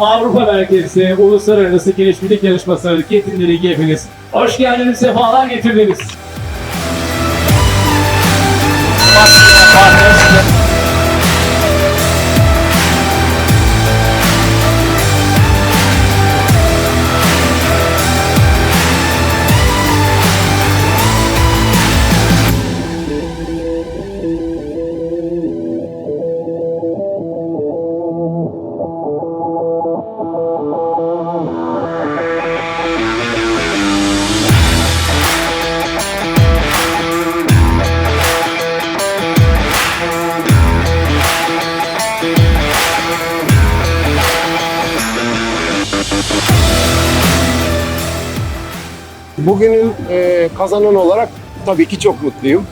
Avrupa Merkezi Uluslararası Gelişmişlik Yarışması Ketinleri hepiniz. Hoş geldiniz, sefalar getirdiniz. Bugünün e, kazanan olarak tabii ki çok mutluyum.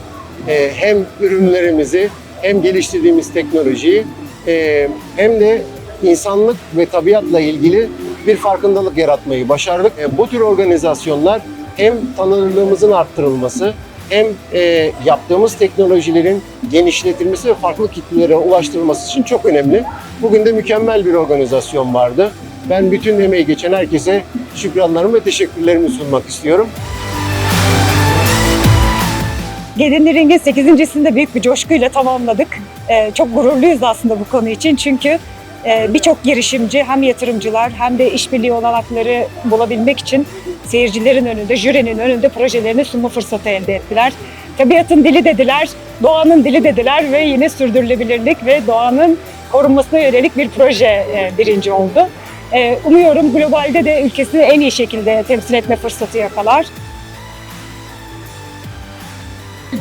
E, hem ürünlerimizi hem geliştirdiğimiz teknolojiyi e, hem de insanlık ve tabiatla ilgili bir farkındalık yaratmayı başardık. E, bu tür organizasyonlar hem tanınırlığımızın arttırılması hem e, yaptığımız teknolojilerin genişletilmesi ve farklı kitlelere ulaştırılması için çok önemli. Bugün de mükemmel bir organizasyon vardı. Ben bütün emeği geçen herkese şükranlarımı ve teşekkürlerimi sunmak istiyorum. Gelinli Ring'in 8.sini de büyük bir coşkuyla tamamladık. Ee, çok gururluyuz aslında bu konu için çünkü e, birçok girişimci hem yatırımcılar hem de işbirliği olanakları bulabilmek için seyircilerin önünde, jürinin önünde projelerini sunma fırsatı elde ettiler. Tabiatın dili dediler, doğanın dili dediler ve yine sürdürülebilirlik ve doğanın korunmasına yönelik bir proje e, birinci oldu. E, umuyorum globalde de ülkesini en iyi şekilde temsil etme fırsatı yakalar.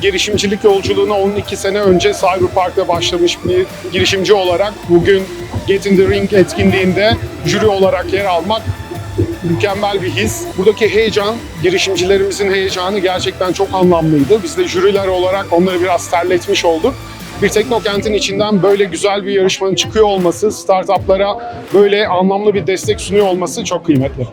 girişimcilik yolculuğuna 12 sene önce Cyberpark'ta başlamış bir girişimci olarak bugün Get in the Ring etkinliğinde jüri olarak yer almak mükemmel bir his. Buradaki heyecan, girişimcilerimizin heyecanı gerçekten çok anlamlıydı. Biz de jüriler olarak onları biraz terletmiş olduk. Bir teknokentin içinden böyle güzel bir yarışmanın çıkıyor olması, startuplara böyle anlamlı bir destek sunuyor olması çok kıymetli.